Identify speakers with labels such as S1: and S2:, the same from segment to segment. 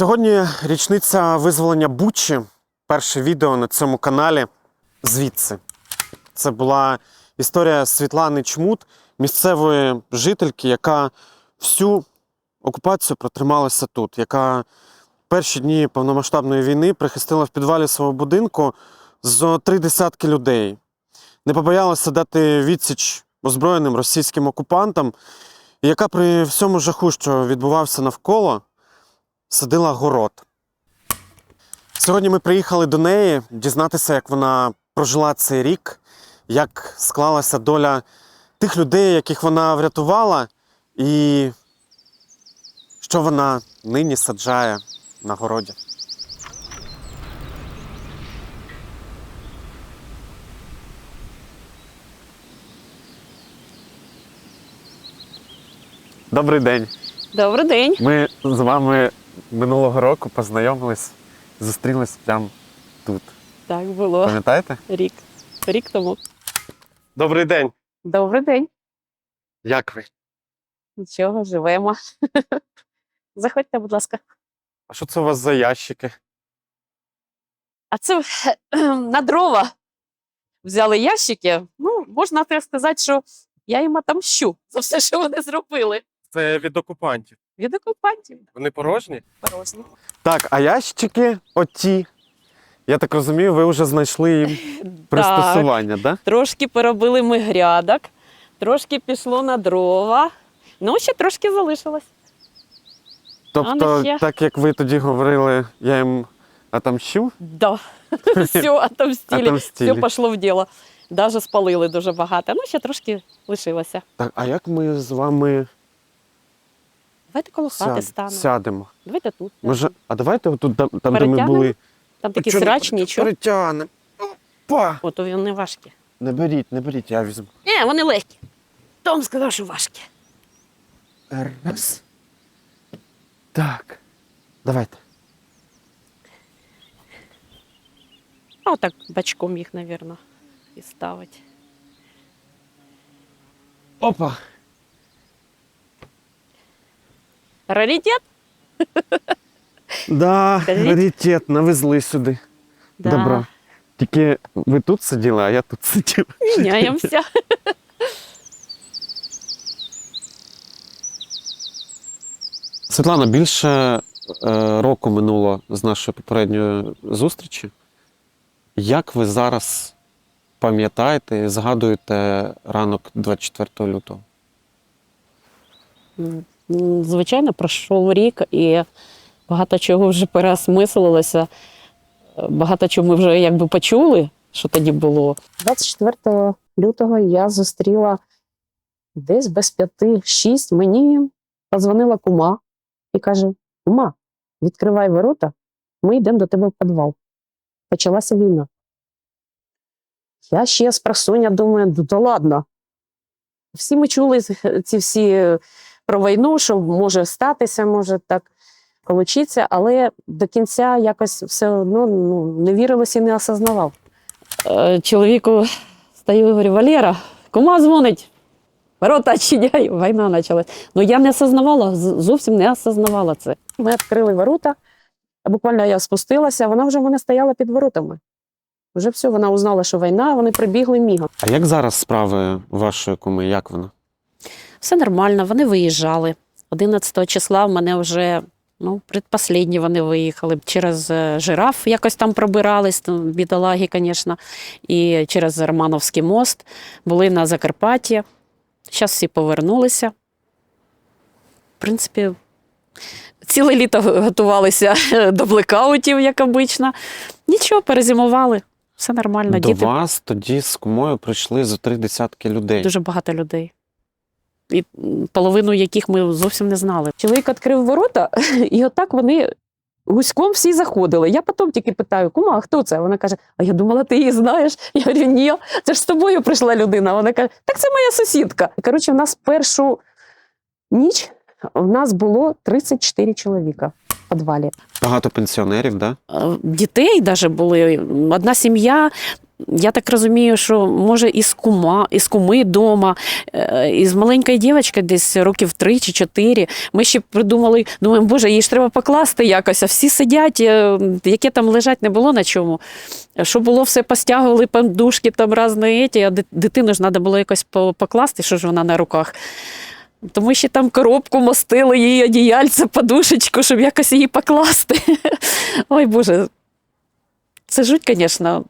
S1: Сьогодні річниця визволення Бучі. Перше відео на цьому каналі звідси. Це була історія Світлани Чмут, місцевої жительки, яка всю окупацію протрималася тут, яка перші дні повномасштабної війни прихистила в підвалі свого будинку зо три десятки людей. Не побоялася дати відсіч озброєним російським окупантам, яка при всьому жаху, що відбувався навколо, садила город. Сьогодні ми приїхали до неї дізнатися, як вона прожила цей рік, як склалася доля тих людей, яких вона врятувала, і що вона нині саджає на городі. Добрий день.
S2: Добрий день.
S1: Ми з вами минулого року познайомились, зустрілись прямо тут.
S2: Так було
S1: Пам'ятаєте?
S2: рік. Рік тому.
S1: Добрий день.
S2: Добрий день.
S1: Як ви?
S2: Нічого, живемо. Заходьте, будь ласка.
S1: А що це у вас за ящики?
S2: А це на дрова взяли ящики. Ну, можна так сказати, що я їм отомщу за все, що вони зробили.
S1: Це від окупантів.
S2: Від окупантів.
S1: Вони порожні?
S2: Порожні.
S1: Так, а ящики оті. Я так розумію, ви вже знайшли їм пристосування, так? Да?
S2: трошки поробили ми грядок, трошки пішло на дрова. Ну, ще трошки залишилось.
S1: Тобто,
S2: ну ще.
S1: так як ви тоді говорили, я їм отомщу,
S2: Да. Все, отомстили.
S1: отомстили.
S2: Все пішло в діло. Даже спалили дуже багато. Ну, ще трошки лишилося.
S1: Так, а як ми з вами
S2: Давайте коло хати
S1: сяд-
S2: станемо.
S1: сядемо?
S2: Давайте тут.
S1: Може, а давайте отут, там, там де ми
S2: Перетягнемо?
S1: були.
S2: Там такі срачні,
S1: перетя-
S2: нічого.
S1: Перетягнемо. Опа!
S2: От вони важкі.
S1: Не беріть, не беріть, я візьму.
S2: Ні, вони легкі. Том сказав, що важкі.
S1: Раз. Так. Давайте.
S2: А отак бачком їх, мабуть, і ставить.
S1: Опа.
S2: Раритет?
S1: Да,
S2: Скажіть.
S1: раритет, навезли сюди.
S2: Да.
S1: Добро. Тільки ви тут сиділи, а я тут сидів.
S2: Міняємося.
S1: Світлана, більше е, року минуло з нашої попередньої зустрічі. Як ви зараз пам'ятаєте і згадуєте ранок 24 лютого?
S2: Звичайно, пройшов рік і багато чого вже переосмислилося. Багато чого ми вже якби почули, що тоді було. 24 лютого я зустріла десь без п'яти шість. Мені позвонила кума і каже: Кума, відкривай ворота, ми йдемо до тебе в підвал. Почалася війна. Я ще з просоння думаю, «Ну, да ладно. Всі ми чули ці всі про війну, що може статися, може так получиться, але до кінця якось все одно ну, не вірилось і не осознавав. Е, чоловіку стою і говорю, Валера, кума дзвонить. Ворота відчиняй, війна почалась. Ну я не осознавала, зовсім не осознавала це. Ми відкрили ворота, а буквально я спустилася, вона вже в мене стояла під воротами. Вже все, вона узнала, що війна, вони прибігли мігом.
S1: А як зараз справи вашої куми? Як вона?
S2: Все нормально, вони виїжджали. 11 числа в мене вже ну, предпоследні вони виїхали. Через е, жираф якось там пробирались, там, бідолаги, звісно, і через Романовський мост були на Закарпатті. Зараз всі повернулися. В принципі, ціле літо готувалися до блекаутів, як обично. Нічого, перезимували. Все нормально.
S1: До
S2: Діти
S1: вас тоді з кумою прийшли за три десятки людей.
S2: Дуже багато людей. І половину яких ми зовсім не знали. Чоловік відкрив ворота, і отак вони гуськом всі заходили. Я потім тільки питаю, кума, а хто це? Вона каже: А я думала, ти її знаєш. Я говорю, ні, це ж з тобою прийшла людина. Вона каже, так це моя сусідка. Коротше, в нас першу ніч в нас було 34 чоловіка в підвалі.
S1: Багато пенсіонерів, да?
S2: Е, Дітей навіть були. Одна сім'я я так розумію, що може із кума, із куми дома, е, із маленької дівчинки десь років три чи чотири. Ми ще придумали, думаємо, боже, її ж треба покласти якось, а всі сидять, е, яке там лежать, не було на чому. Що було, все постягували, подушки там різні, еті, а дитину ж треба було якось покласти, що ж вона на руках. Тому ще там коробку мостили, її одіяльце, подушечку, щоб якось її покласти. Ой Боже, це жуть, звісно.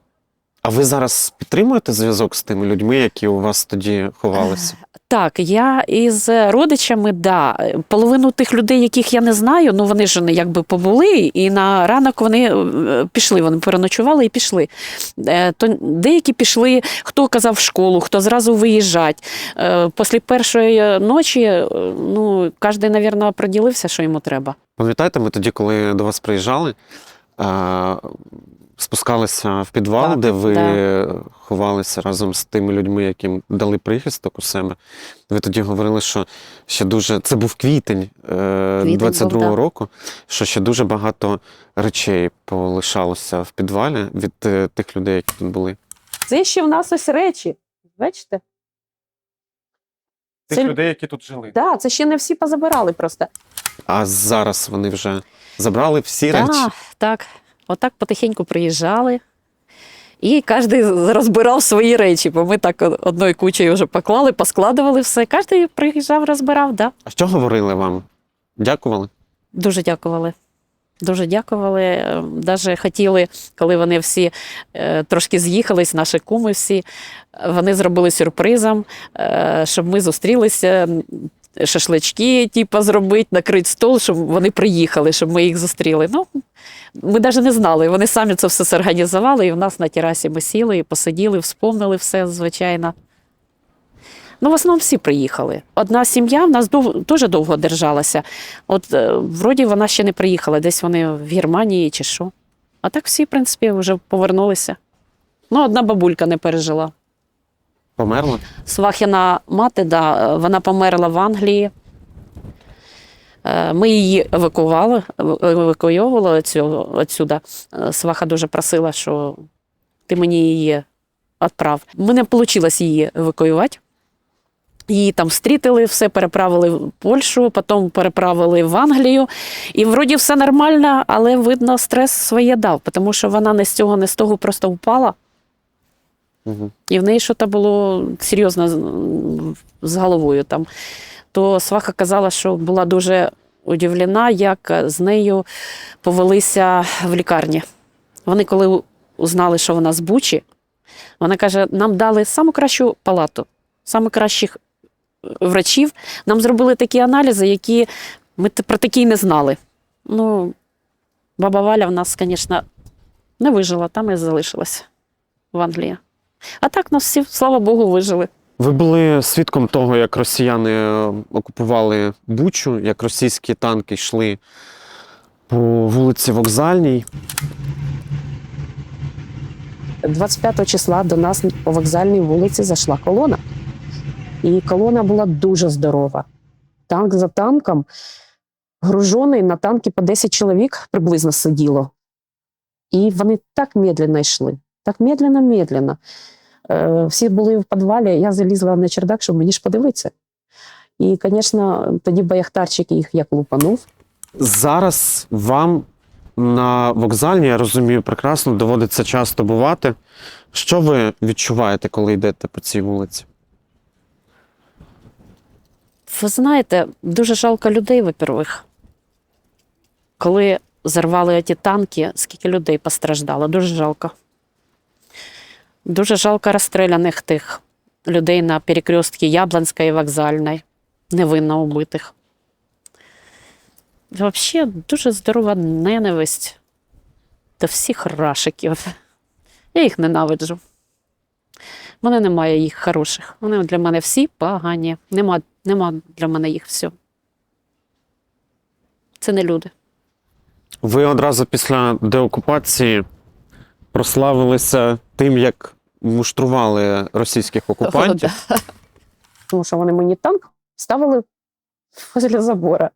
S1: А ви зараз підтримуєте зв'язок з тими людьми, які у вас тоді ховалися?
S2: Так, я із родичами, да. Половину тих людей, яких я не знаю, ну вони ж якби побули, і на ранок вони е, пішли, вони переночували і пішли. Е, То деякі пішли, хто казав в школу, хто зразу виїжджать. Е, Після першої ночі, ну, кожен, мабуть, приділився, що йому треба.
S1: Пам'ятаєте, ми тоді, коли до вас приїжджали, спускалися в підвал,
S2: Так,
S1: де ви
S2: да.
S1: ховалися разом з тими людьми, яким дали прихисток у себе. Ви тоді говорили, що ще дуже. Це був квітень, е,
S2: Квітень
S1: 22-го
S2: да.
S1: року, що ще дуже багато речей полишалося в підвалі від е, тих людей, які тут були.
S2: Це ще в нас ось речі. Бачите?
S1: Тих
S2: Це-
S1: людей, які тут жили.
S2: Так, да, це ще не всі позабирали просто.
S1: А зараз вони вже забрали всі речі.
S2: Так, так. Отак потихеньку приїжджали. І кожен розбирав свої речі, бо ми так одною кучею вже поклали, поскладували все. Кожен приїжджав, розбирав, да.
S1: А що говорили вам? Дякували?
S2: Дуже дякували. Дуже дякували. Навіть хотіли, коли вони всі е, трошки з'їхались, наші куми всі, е, вони зробили сюрпризом, е, щоб ми зустрілися, шашлички, типу, зробити, накрити стол, щоб вони приїхали, щоб ми їх зустріли. Ну, ми навіть не знали. Вони самі це все зорганізували, і в нас на терасі ми сіли і посиділи, вспомнили все, звичайно. Ну, в основному всі приїхали. Одна сім'я в нас дов... дуже довго держалася. От е, вроді вона ще не приїхала, десь вони в Германії чи що. А так всі, в принципі, вже повернулися. Ну, одна бабулька не пережила.
S1: Померли?
S2: Свахіна мати, да, вона померла в Англії. Е, Ми її евакували, евакуйовували отсюда. Е, Сваха дуже просила, що ти мені її відправ. Ми не вийшло її евакуювати. Її там встрітили, все переправили в Польщу, потім переправили в Англію. І вроді все нормально, але видно, стрес своє дав, тому що вона не з цього, не з того просто впала. І в неї щось було серйозно з- головою там. То сваха казала, що була дуже удивлена, як з нею повелися в лікарні. Вони, коли узнали, що вона з Бучі, вона каже: нам дали саму кращу палату, саме кращих врачів. Нам зробили такі аналізи, які ми про такі не знали. Ну, баба Валя в нас, звісно, не вижила, там і залишилась в Англії. А так нас всі, слава Богу, вижили.
S1: Ви були свідком того, як росіяни е, окупували Бучу, як російські танки йшли по вулиці Вокзальній.
S2: 25 числа до нас по вокзальній вулиці зайшла колона. І колона була дуже здорова. Танк за танком, гружений на танки по 10 чоловік приблизно сиділо. І вони так медленно йшли, так медленно, медленно. Е, всі були в підвалі, я залізла на чердак, щоб мені ж подивитися. І, звісно, тоді бояхтарчик їх як лупанув.
S1: Зараз вам на вокзальні, я розумію, прекрасно доводиться часто бувати. Що ви відчуваєте, коли йдете по цій вулиці?
S2: Ви знаєте, дуже жалко людей, во-первых. Коли зарвали ті танки, скільки людей постраждало, дуже жалко. Дуже жалко розстріляних тих людей на перекрестці Яблонської і вокзальної, невинно убитих. Взагалі, дуже здорова ненависть до всіх рашиків. Я їх ненавиджу. В мене немає їх хороших. Вони для мене всі погані. Нема, нема для мене їх все. Це не люди.
S1: Ви одразу після деокупації прославилися тим, як муштрували російських окупантів.
S2: Тому що вони мені танк ставили возле забора,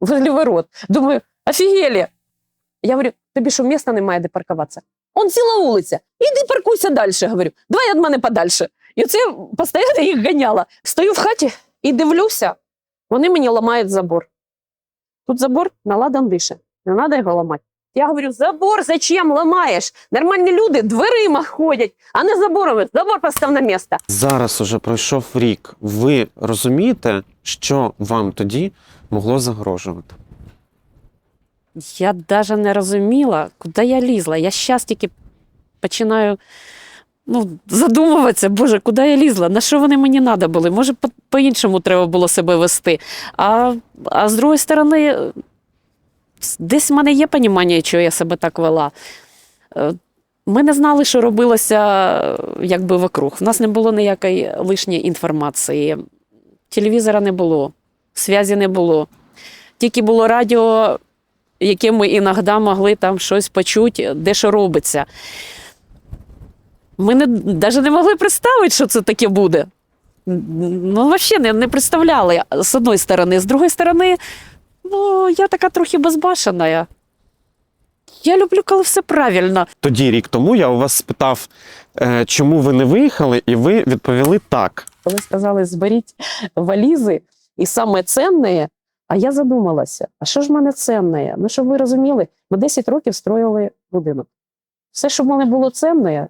S2: возле ворот. Думаю, офігелі. Я говорю, тобі що місця немає, де паркуватися? Он ціла вулиця. Іди паркуйся далі. Говорю, давай від мене подальше. І це постійно їх ганяла. Стою в хаті і дивлюся, вони мені ламають забор. Тут забор наладан дише. Не треба його ламати. Я говорю, забор зачем ламаєш? Нормальні люди дверима ходять, а не заборами. Забор постав на місце.
S1: Зараз уже пройшов рік. Ви розумієте, що вам тоді могло загрожувати?
S2: Я навіть не розуміла, куди я лізла. Я зараз тільки починаю ну, задумуватися, Боже, куди я лізла? На що вони мені треба були? Може, по- по-іншому треба було себе вести. А, а з другої сторони, десь в мене є розуміння, чого я себе так вела. Е, Ми не знали, що робилося якби вокруг. У нас не було ніякої лишньої інформації. Телевізора не було, зв'язі не було. Тільки було радіо, яке ми іноді могли там щось почути, де що робиться. Ми не, навіть не могли представити, що це таке буде. Ну, взагалі не, не представляли з одної сторони. З другої сторони, ну, я така трохи безбашена. Я люблю, коли все правильно.
S1: Тоді, рік тому, я у вас спитав, е, чому ви не виїхали, і ви відповіли так.
S2: Коли сказали, зберіть валізи і саме цінне, а я задумалася, а що ж в мене цінне? Ну, щоб ви розуміли, ми 10 років строїли будинок. Все, що в мене було цінне,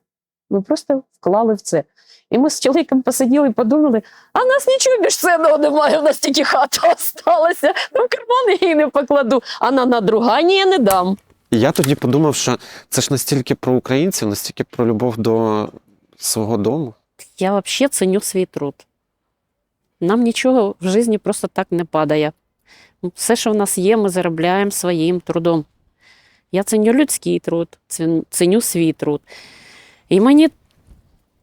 S2: ми просто вклали в це. І ми з чоловіком посиділи і подумали, а нас нічого більш цінного немає, у нас тільки хата осталася. Ну, в карман її не покладу, а на надругання я не дам.
S1: І я тоді подумав, що це ж настільки про українців, настільки про любов до свого дому.
S2: Я взагалі ценю свій труд. Нам нічого в житті просто так не падає. Все, що в нас є, ми заробляємо своїм трудом. Я ценю людський труд, ценю свій труд. І мені,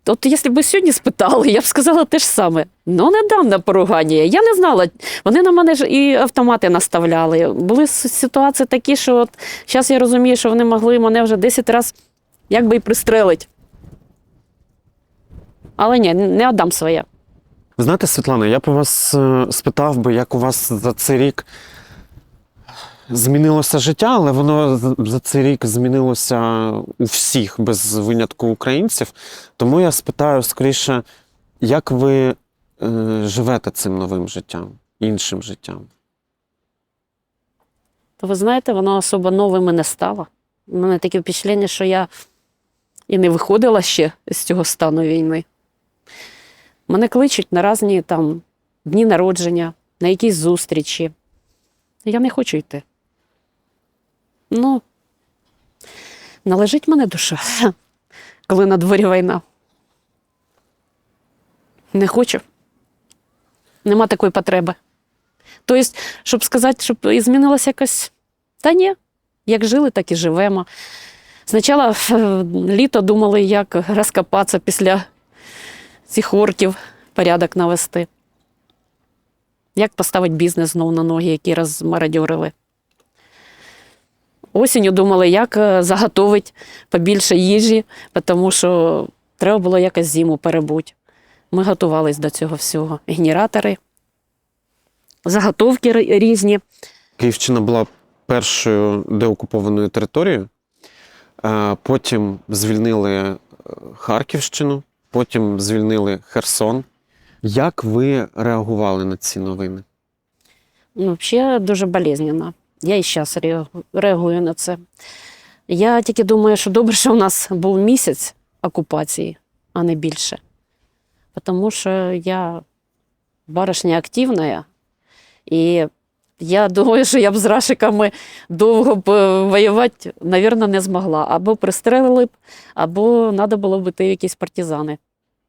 S2: от якщо б сьогодні спитали, я б сказала те ж саме. Ну, не дам на поругання. Я не знала. Вони на мене ж і автомати наставляли. Були ситуації такі, що от зараз я розумію, що вони могли мене вже 10 разів якби і пристрелити. Але ні, не віддам своє.
S1: Знаєте, Світлана, я б вас е, спитав би, як у вас за цей рік змінилося життя, але воно за цей рік змінилося у всіх, без винятку українців. Тому я спитаю скоріше, як ви е, живете цим новим життям, іншим життям?
S2: То ви знаєте, воно особо новим і не стало. У мене таке впечатлення, що я і не виходила ще з цього стану війни. Мене кличуть на різні там дні народження, на якісь зустрічі. Я не хочу йти. Ну, належить мене душа, коли на дворі війна. Не хочу. Нема такої потреби. Тобто, щоб сказати, щоб і змінилося якось. Та ні, як жили, так і живемо. Спочатку е, літо думали, як розкопатися після цих орків, порядок навести. Як поставити бізнес знову на ноги, які розмародьорили. Осінню думали, як е, заготовити побільше їжі, тому що треба було якось зиму перебути. Ми готувалися до цього всього. Генератори, заготовки різні.
S1: Київщина була першою деокупованою територією. Е, Потім звільнили е, Харківщину, потім звільнили Херсон. Як ви реагували на ці новини?
S2: Ну, взагалі дуже болезненно. Я і зараз реагую на це. Я тільки думаю, що добре, що у нас був місяць окупації, а не більше. Тому що я баришня активна, і я думаю, що я б з рашиками довго б е, воювати, мабуть, не змогла. Або пристрелили б, або треба було б йти якісь партизани.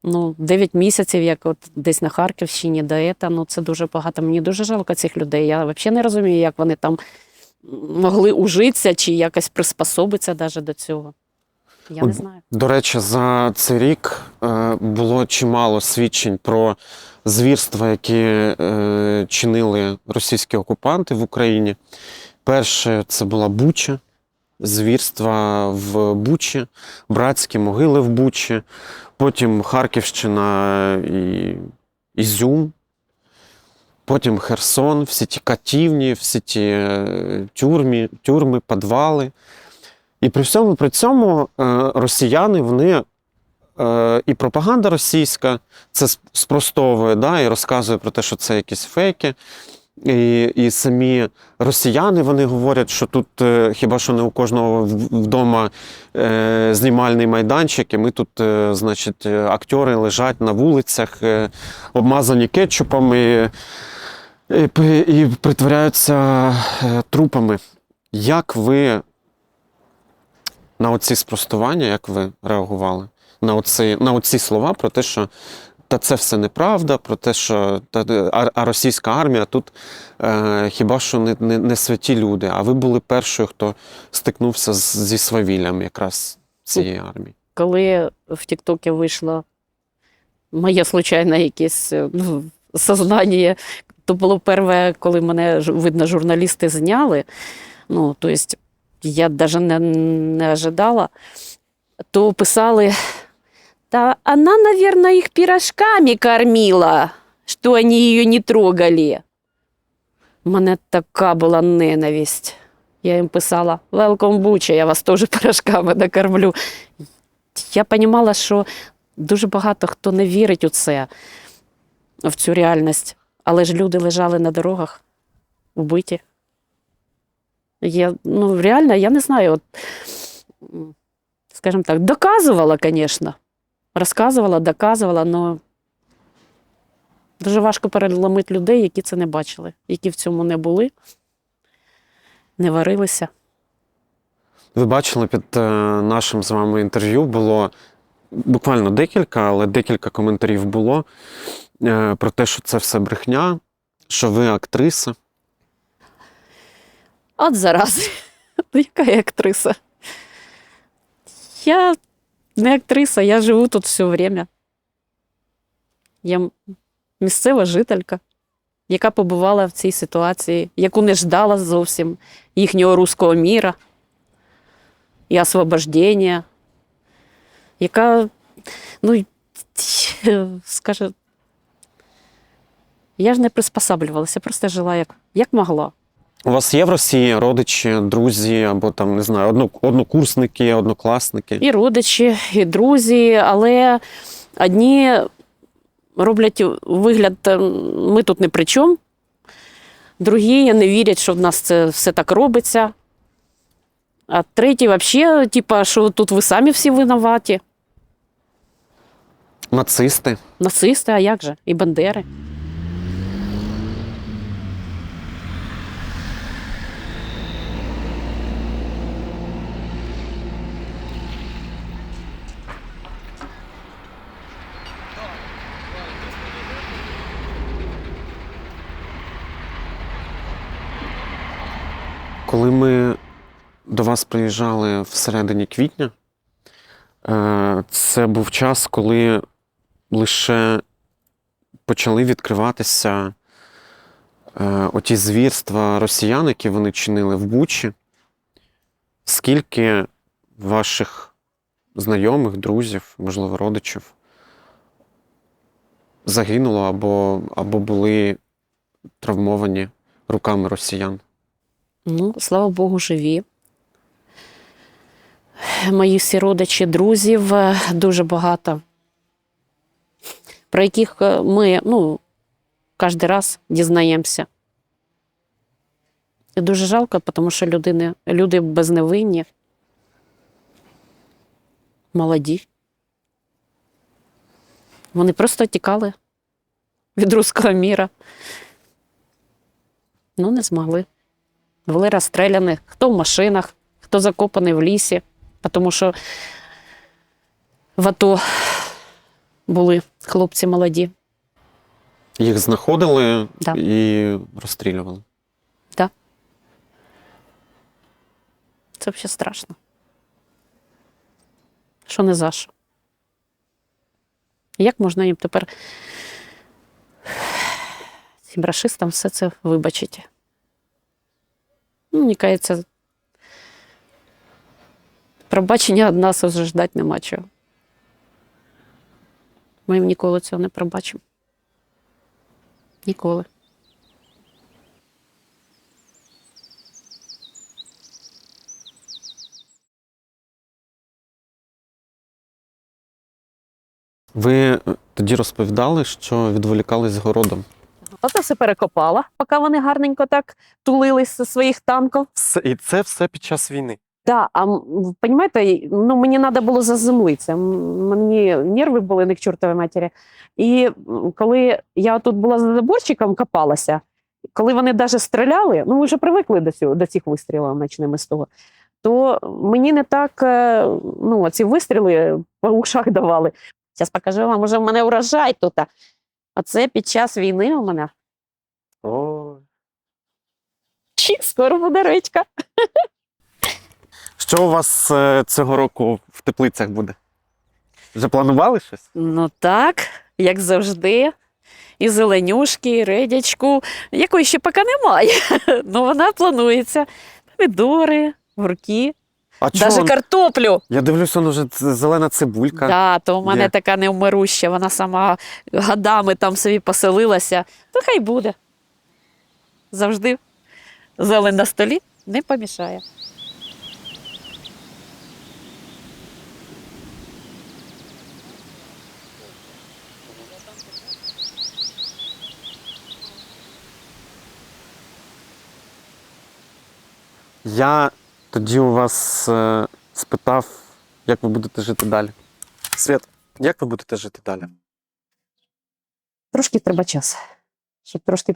S2: Ну, 9 місяців, як от десь на Харківщині, до ета, ну це дуже багато. Мені дуже жалко цих людей. Я взагалі не розумію, як вони там могли ужитися чи якось приспособитися навіть до цього. Я не знаю.
S1: До речі, за цей рік е, було чимало свідчень про звірства, які е, чинили російські окупанти в Україні. Перше це була Буча, звірства в Бучі, братські могили в Бучі, потім Харківщина і Ізюм, потім Херсон, всі ті катівні, всі ті е, тюрмі, тюрми, підвали. І при всьому при цьому е, росіяни вони е, і пропаганда російська це спростовує, да, і розказує про те, що це якісь фейки. І, і самі росіяни вони говорять, що тут е, хіба що не у кожного вдома е, знімальний майданчик, і ми тут, е, значить, актори лежать на вулицях, е, обмазані кетчупом і, і, і притворяються е, трупами. Як ви на оці спростування, як ви реагували? На оці, на оці слова про те, що та це все неправда, про те, що та, а, а російська армія тут е, хіба що не, не, не святі люди. А ви були першою, хто стикнувся з, зі свавіллям якраз цієї армії.
S2: Коли в Тіктокі вийшло моє случайне якесь е, ну, сознання, то було перше, коли мене видно, журналісти зняли. Ну, то есть я навіть не, не ожидала, то писали, та вона, наверное, їх пирожками кормила, що вони її не трогали. Мене така була ненависть. Я їм писала: Welcome, Буча, я вас теж пирожками накормлю. Я розуміла, що дуже багато хто не вірить у це, в цю реальність. Але ж люди лежали на дорогах, вбиті. Я, ну, реально, я не знаю, от, скажімо так, доказувала, звісно. Розказувала, доказувала, але дуже важко переламити людей, які це не бачили, які в цьому не були, не варилися.
S1: Ви бачили під е, нашим з вами інтерв'ю було буквально декілька, але декілька коментарів було е, про те, що це все брехня, що ви актриса.
S2: От зарази. Ну, яка я актриса? Я не актриса, я живу тут все время. Я місцева жителька, яка побувала в цій ситуації, яку не ждала зовсім їхнього руського міра і освобождення, яка, ну, скаже, я ж не приспосаблювалася, просто жила як, як могла.
S1: У вас є в Росії родичі, друзі або там, не знаю, однокурсники, однокласники?
S2: і родичі, і друзі, але одні роблять вигляд, е, ми тут не при чому. Другі не вірять, що в нас це все так робиться. А треті, взагалі, типа, що тут ви самі всі винуваті.
S1: Нацисти?
S2: Нацисти, а як же? І бандери.
S1: Коли ми до вас приїжджали всередині квітня, е, це був час, коли лише почали відкриватися е, оті звірства росіян, які вони чинили в Бучі. Скільки ваших знайомих, друзів, можливо, родичів загинуло або, або були травмовані руками росіян?
S2: Ну, слава Богу, живі. Мої всі родичі, друзів е, дуже багато, про яких е, ми ну, кожен раз дізнаємося. І дуже жалко, тому що людини, люди безневинні, молоді. Вони просто тікали від руського міра. Ну, не змогли були розстріляні, хто в машинах, хто закопаний в лісі, тому що в АТО були хлопці молоді.
S1: Їх знаходили
S2: Да.
S1: і розстрілювали. Так.
S2: Це взагалі страшно. Що не за що? Як можна їм тепер цим рашистам все це вибачити? Ну, Мені кажеться, пробачення від нас вже ждати нема чого. Ми ніколи цього не пробачимо. Ніколи.
S1: Ви тоді розповідали, що відволікались з городом.
S2: Оце все перекопала, поки вони гарненько так тулились зі своїх танків.
S1: І це все під час війни.
S2: Да, а понімаєте, ну мені треба було заземлитися. Мені нерви були не к чортовій матері. І коли я тут була за заборчиком, копалася, коли вони навіть стріляли, ну ми вже привикли до цього, до цих вистрілів ночними з того, то мені не так е, ну, ці вистріли по ушах давали. Зараз покажу вам, уже в мене урожай тут. А це під час війни у мене.
S1: О.
S2: Чи скоро буде речка.
S1: Що у вас е, цього року в теплицях буде? Вже планували щось?
S2: Ну так, як завжди. І зеленюшки, і редячку, якої ще поки немає. Ну вона планується. Помідори, гурки,
S1: А чого?
S2: картоплю.
S1: Я дивлюсь, воно вже ц- зелена цибулька.
S2: Да, то в мене
S1: Є.
S2: така невмируща, вона сама годами там собі поселилася. То хай буде. Завжди зелень на столі не помішає.
S1: Я тоді у вас е, спитав, як ви будете жити далі. Свят, як ви будете жити далі?
S2: Трошки треба час, щоб трошки,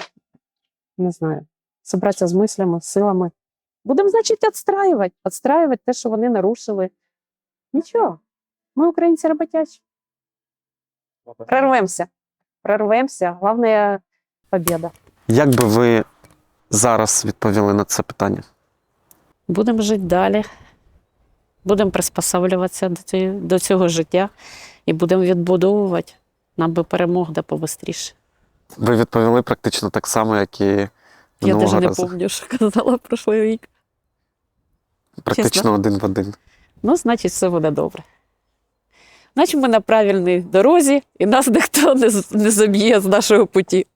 S2: не знаю, зібратися з мислями, з силами. Будемо, значить, відстраювати, відстраювати те, що вони нарушили. Нічого. Ми, українці, роботячі. Прорвемося. Прорвемося. Головне побіда.
S1: Як би ви зараз відповіли на це питання?
S2: Будемо жити далі. Будемо приспособлюватися до цього, до цього життя і будемо відбудовувати. Нам би перемог да побистріше.
S1: Ви відповіли практично так само, як і
S2: Я навіть не пам'ятаю, що казала прошлий рік.
S1: Практично
S2: чесно.
S1: один в один.
S2: Ну, значить, все буде добре. Значить, ми на правильній дорозі, і нас ніхто не, не заб'є з нашого путі.